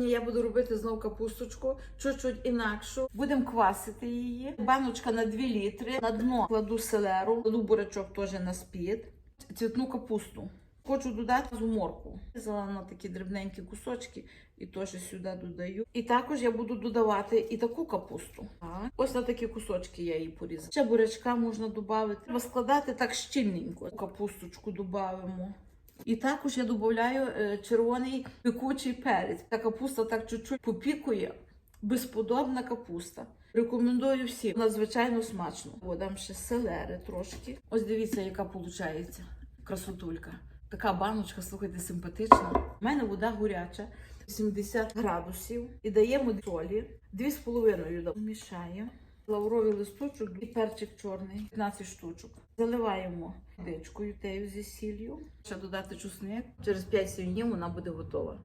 Я буду робити знов капусточку, чуть-чуть інакшу. Будемо квасити її. Баночка на 2 літри. На дно кладу селеру, кладу бурячок теж на спід, цвітну капусту. Хочу додати зуморку. Взяла на такі дрібненькі кусочки і теж сюди додаю. І також я буду додавати і таку капусту. Так. Ось на такі кусочки я її порізала. Ще бурячка можна додати. Треба складати так щільненько. Капусточку додаємо. І також я додаю е, червоний пекучий перець. Та капуста так чуть-чуть попікує. Безподобна капуста. Рекомендую всім. Надзвичайно смачно. Дам ще селери трошки. Ось дивіться, яка виходить красотулька. Така баночка, слухайте, симпатична. У мене вода горяча, 70 градусів. І даємо солі. 2,5 мішаємо. Лавровий листочок і перчик чорний, 15 штучок. Заливаємо водичкою тею зі сіллю. Ще додати чесник. Через 5 днів вона буде готова.